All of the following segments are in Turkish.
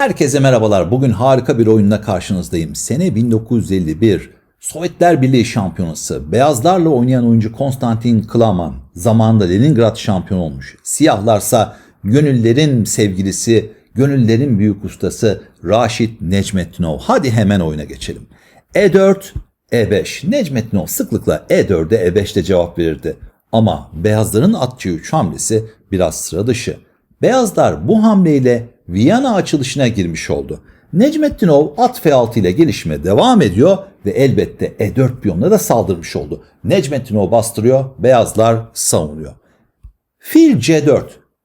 Herkese merhabalar. Bugün harika bir oyunla karşınızdayım. Sene 1951. Sovyetler Birliği şampiyonası. Beyazlarla oynayan oyuncu Konstantin Klaman zamanında Leningrad şampiyon olmuş. Siyahlarsa gönüllerin sevgilisi, gönüllerin büyük ustası Raşit Necmettinov. Hadi hemen oyuna geçelim. E4, E5. Necmettinov sıklıkla E4'e E5'te cevap verirdi. Ama beyazların atçı 3 hamlesi biraz sıra dışı. Beyazlar bu hamleyle Viyana açılışına girmiş oldu. Necmettinov at F6 ile gelişime devam ediyor ve elbette E4 piyonuna da saldırmış oldu. Necmettinov bastırıyor, beyazlar savunuyor. Fil C4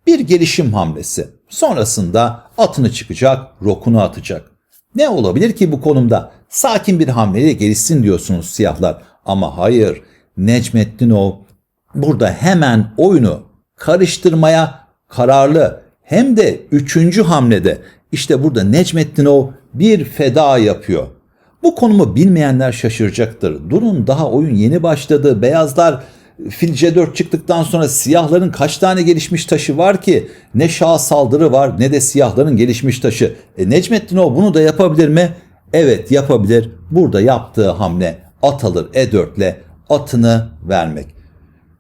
bir gelişim hamlesi. Sonrasında atını çıkacak, rokunu atacak. Ne olabilir ki bu konumda? Sakin bir hamleyle gelişsin diyorsunuz siyahlar. Ama hayır, Necmettinov burada hemen oyunu karıştırmaya kararlı. Hem de üçüncü hamlede işte burada Necmettinov bir feda yapıyor. Bu konumu bilmeyenler şaşıracaktır. Durun daha oyun yeni başladı. Beyazlar fil C4 çıktıktan sonra siyahların kaç tane gelişmiş taşı var ki? Ne şah saldırı var ne de siyahların gelişmiş taşı. E, Necmettinov bunu da yapabilir mi? Evet yapabilir. Burada yaptığı hamle at alır E4 ile atını vermek.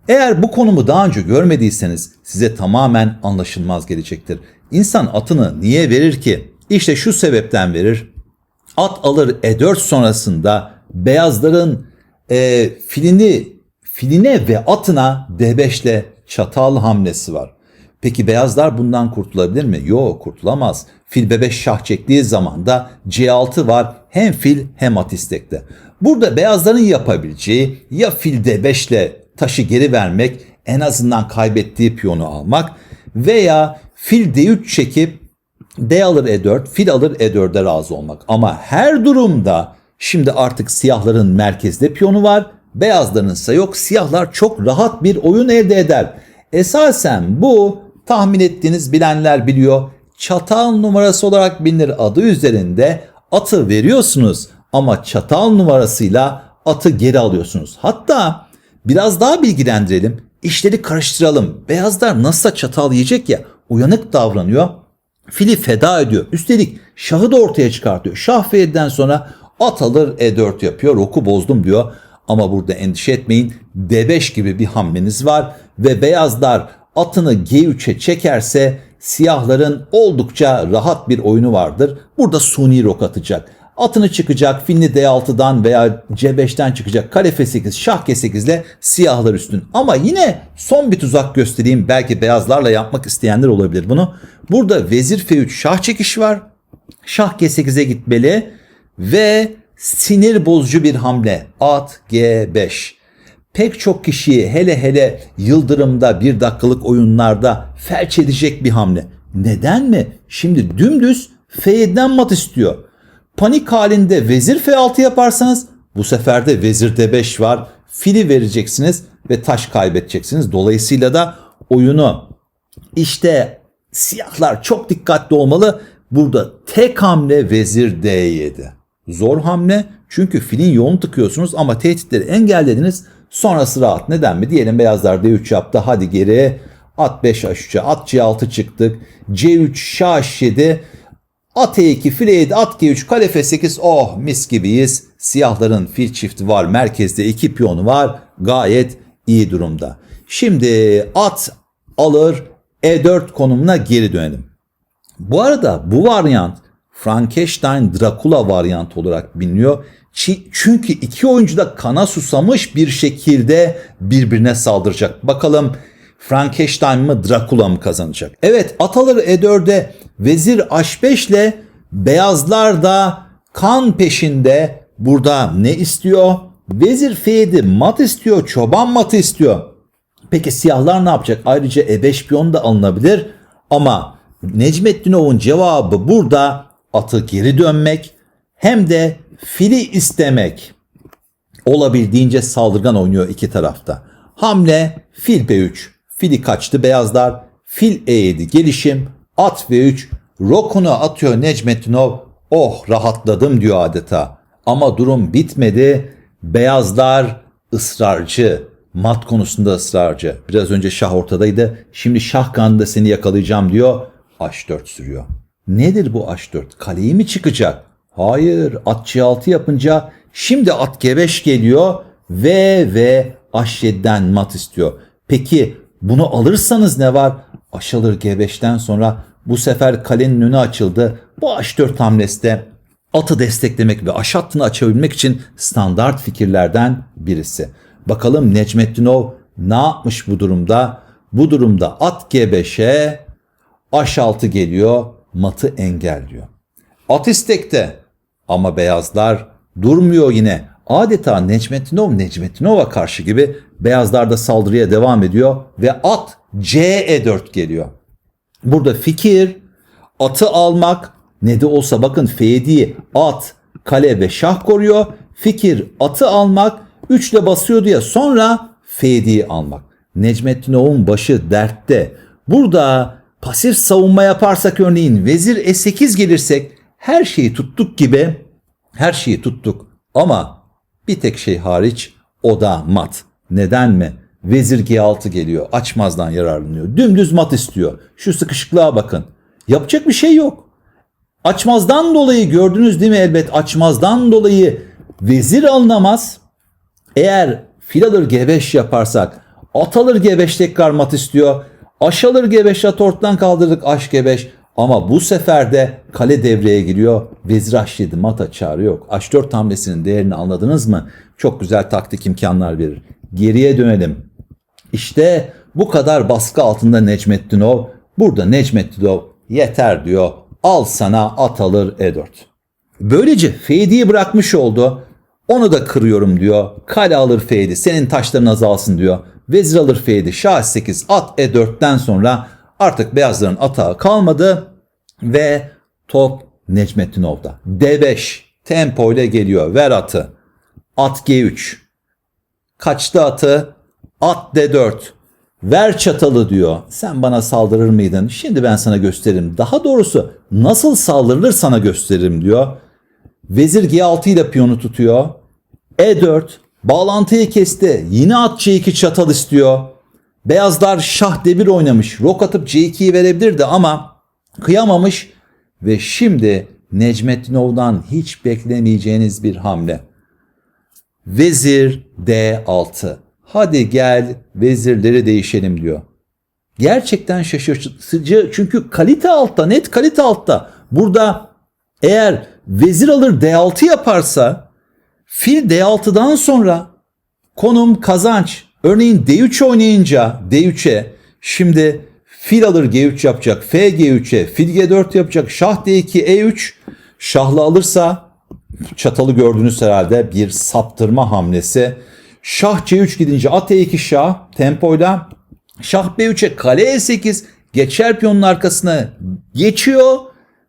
Eğer bu konumu daha önce görmediyseniz size tamamen anlaşılmaz gelecektir. İnsan atını niye verir ki? İşte şu sebepten verir. At alır E4 sonrasında beyazların e, filini filine ve atına D5 ile çatal hamlesi var. Peki beyazlar bundan kurtulabilir mi? Yok kurtulamaz. Fil B5 şah çektiği zaman da C6 var hem fil hem at istekte. Burada beyazların yapabileceği ya fil D5 ile taşı geri vermek en azından kaybettiği piyonu almak veya fil D3 çekip D alır E4, fil alır E4'e razı olmak. Ama her durumda şimdi artık siyahların merkezde piyonu var, beyazların ise yok. Siyahlar çok rahat bir oyun elde eder. Esasen bu tahmin ettiğiniz bilenler biliyor. Çatal numarası olarak bilinir adı üzerinde atı veriyorsunuz ama çatal numarasıyla atı geri alıyorsunuz. Hatta biraz daha bilgilendirelim, işleri karıştıralım. Beyazlar nasılsa çatal yiyecek ya uyanık davranıyor. Fili feda ediyor. Üstelik şahı da ortaya çıkartıyor. Şah ve E'den sonra at alır E4 yapıyor. Roku bozdum diyor. Ama burada endişe etmeyin. D5 gibi bir hamleniz var ve beyazlar atını G3'e çekerse siyahların oldukça rahat bir oyunu vardır. Burada suni rok atacak. Atını çıkacak, filini D6'dan veya C5'ten çıkacak. Kale F8, şah G8 ile siyahlar üstün. Ama yine son bir tuzak göstereyim. Belki beyazlarla yapmak isteyenler olabilir bunu. Burada vezir F3 şah çekiş var. Şah G8'e gitmeli ve sinir bozucu bir hamle. At G5. Pek çok kişiyi hele hele yıldırımda bir dakikalık oyunlarda felç edecek bir hamle. Neden mi? Şimdi dümdüz F7'den mat istiyor. Panik halinde vezir F6 yaparsanız bu sefer de vezir D5 var. Fili vereceksiniz ve taş kaybedeceksiniz. Dolayısıyla da oyunu işte siyahlar çok dikkatli olmalı. Burada tek hamle vezir D7. Zor hamle çünkü filin yolunu tıkıyorsunuz ama tehditleri engellediniz. Sonrası rahat. Neden mi? Diyelim beyazlar D3 yaptı. Hadi geri. At 5 H3'e. At C6 çıktık. C3 Şah H7. At E2, fil E7, at G3, kale F8. Oh mis gibiyiz. Siyahların fil çifti var. Merkezde iki piyonu var. Gayet iyi durumda. Şimdi at alır E4 konumuna geri dönelim. Bu arada bu varyant Frankenstein Dracula varyant olarak biliniyor. Çünkü iki oyuncu da kana susamış bir şekilde birbirine saldıracak. Bakalım Frankenstein mı Dracula mı kazanacak? Evet at alır E4'e vezir H5 ile beyazlar da kan peşinde burada ne istiyor? Vezir F7 mat istiyor, çoban matı istiyor. Peki siyahlar ne yapacak? Ayrıca E5 piyon da alınabilir ama Necmettinov'un cevabı burada atı geri dönmek hem de fili istemek. Olabildiğince saldırgan oynuyor iki tarafta. Hamle fil B3. Fili kaçtı beyazlar. Fil E7 gelişim. At V3. Rokunu atıyor Necmettinov. Oh rahatladım diyor adeta. Ama durum bitmedi. Beyazlar ısrarcı. Mat konusunda ısrarcı. Biraz önce şah ortadaydı. Şimdi şah kanında seni yakalayacağım diyor. H4 sürüyor. Nedir bu H4? Kaleyi mi çıkacak? Hayır. At C6 yapınca şimdi at G5 geliyor ve ve H7'den mat istiyor. Peki bunu alırsanız ne var? Aşılır G5'ten sonra bu sefer kalenin önü açıldı. Bu H4 hamlesi atı desteklemek ve aş hattını açabilmek için standart fikirlerden birisi. Bakalım Necmettinov ne yapmış bu durumda? Bu durumda at G5'e H6 geliyor, matı engelliyor. At istekte ama beyazlar durmuyor yine. Adeta Necmettinov Necmettinov'a karşı gibi beyazlar da saldırıya devam ediyor ve at C4 geliyor. Burada fikir atı almak ne de olsa bakın F'yi at, kale ve şah koruyor. Fikir atı almak 3 ile basıyordu ya sonra F'yi almak. Necmettinov'un başı dertte. Burada pasif savunma yaparsak örneğin vezir E8 gelirsek her şeyi tuttuk gibi her şeyi tuttuk ama bir tek şey hariç o da mat. Neden mi? Vezir G6 geliyor. Açmazdan yararlanıyor. Dümdüz mat istiyor. Şu sıkışıklığa bakın. Yapacak bir şey yok. Açmazdan dolayı gördünüz değil mi elbet açmazdan dolayı vezir alınamaz. Eğer fil alır G5 yaparsak at alır G5 tekrar mat istiyor. Aş alır G5 at ortadan kaldırdık aş G5 ama bu sefer de kale devreye giriyor. Vezir H7 mata çağrı yok. H4 hamlesinin değerini anladınız mı? Çok güzel taktik imkanlar verir. Geriye dönelim. İşte bu kadar baskı altında Necmettinov. Burada Necmettinov yeter diyor. Al sana at alır E4. Böylece Feydi'yi bırakmış oldu. Onu da kırıyorum diyor. Kale alır Feydi. Senin taşların azalsın diyor. Vezir alır Feydi. Şah 8 at E4'ten sonra artık beyazların atağı kalmadı. Ve top Necmettinov'da. D5 tempo ile geliyor. Ver atı. At G3. Kaçtı atı? At D4. Ver çatalı diyor. Sen bana saldırır mıydın? Şimdi ben sana gösteririm. Daha doğrusu nasıl saldırılır sana gösteririm diyor. Vezir G6 ile piyonu tutuyor. E4 bağlantıyı kesti. Yine at C2 çatal istiyor. Beyazlar şah D1 oynamış. Rok atıp C2'yi verebilirdi ama kıyamamış. Ve şimdi Necmettinov'dan hiç beklemeyeceğiniz bir hamle. Vezir D6. Hadi gel vezirleri değişelim diyor. Gerçekten şaşırtıcı çünkü kalite altta net kalite altta. Burada eğer vezir alır D6 yaparsa fil D6'dan sonra konum kazanç. Örneğin D3 oynayınca D3'e şimdi fil alır G3 yapacak. F G3'e fil G4 yapacak. Şah D2 E3 şahlı alırsa çatalı gördünüz herhalde bir saptırma hamlesi. Şah C3 gidince at E2 şah tempoyla. Şah B3'e kale E8 geçer piyonun arkasına geçiyor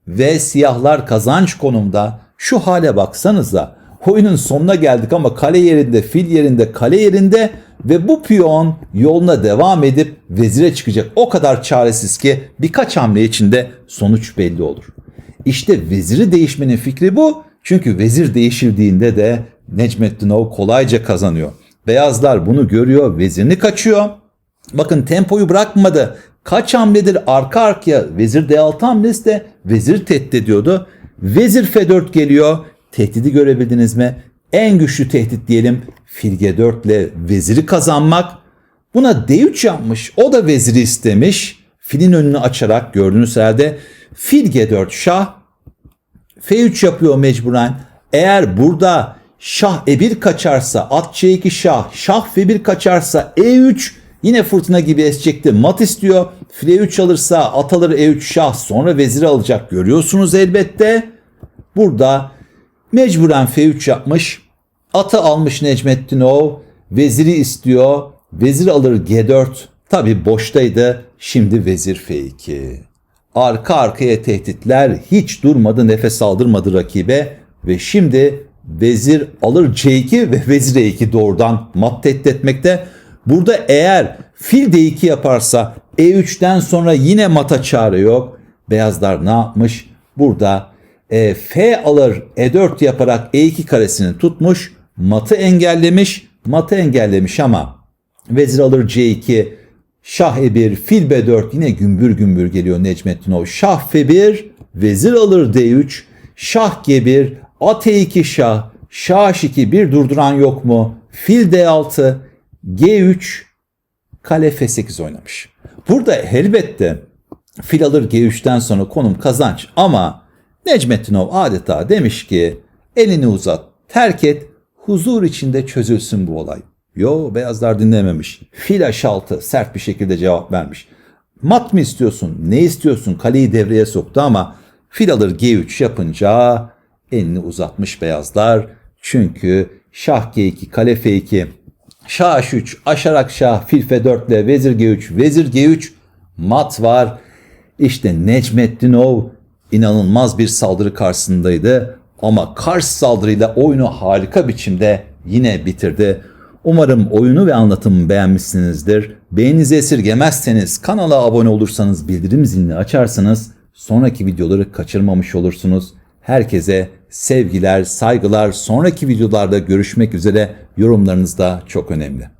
ve siyahlar kazanç konumda. Şu hale baksanıza. Oyunun sonuna geldik ama kale yerinde, fil yerinde, kale yerinde ve bu piyon yoluna devam edip vezire çıkacak. O kadar çaresiz ki birkaç hamle içinde sonuç belli olur. İşte veziri değişmenin fikri bu. Çünkü vezir değişildiğinde de Necmettinov kolayca kazanıyor. Beyazlar bunu görüyor, vezirini kaçıyor. Bakın tempoyu bırakmadı. Kaç hamledir arka arkaya vezir D6 hamlesi de vezir tehdit ediyordu. Vezir F4 geliyor. Tehdidi görebildiniz mi? En güçlü tehdit diyelim fil G4 ile veziri kazanmak. Buna D3 yapmış. O da veziri istemiş. Filin önünü açarak gördüğünüz herhalde fil G4 şah F3 yapıyor mecburen. Eğer burada şah E1 kaçarsa at C2 şah, şah F1 kaçarsa E3 yine fırtına gibi esecekti. Mat istiyor. File 3 alırsa at alır E3 şah sonra veziri alacak. Görüyorsunuz elbette. Burada mecburen F3 yapmış. Atı almış Necmettinov. Veziri istiyor. Vezir alır G4. Tabi boştaydı. Şimdi vezir F2. Arka arkaya tehditler hiç durmadı nefes aldırmadı rakibe ve şimdi vezir alır C2 ve vezir E2 doğrudan mat tehdit etmekte. Burada eğer fil D2 yaparsa E3'ten sonra yine mata çare yok. Beyazlar ne yapmış? Burada e, F alır E4 yaparak E2 karesini tutmuş. Matı engellemiş. Matı engellemiş ama vezir alır C2 Şah E1, fil B4 yine gümbür gümbür geliyor Necmettinov. Şah F1, vezir alır D3, şah G1, at E2 şah, şah H2 bir durduran yok mu? Fil D6, G3, kale F8 oynamış. Burada elbette fil alır G3'ten sonra konum kazanç ama Necmettinov adeta demiş ki elini uzat, terk et, huzur içinde çözülsün bu olay. Yo beyazlar dinlememiş. Fil H6 sert bir şekilde cevap vermiş. Mat mı istiyorsun? Ne istiyorsun? Kaleyi devreye soktu ama fil alır G3 yapınca elini uzatmış beyazlar. Çünkü şah G2, kale F2, şah H3, aşarak şah, fil F4 ile vezir G3, vezir G3 mat var. İşte Necmettinov inanılmaz bir saldırı karşısındaydı ama karşı saldırıyla oyunu harika biçimde yine bitirdi. Umarım oyunu ve anlatımı beğenmişsinizdir. Beğeninizi esirgemezseniz kanala abone olursanız bildirim zilini açarsanız sonraki videoları kaçırmamış olursunuz. Herkese sevgiler, saygılar. Sonraki videolarda görüşmek üzere. Yorumlarınız da çok önemli.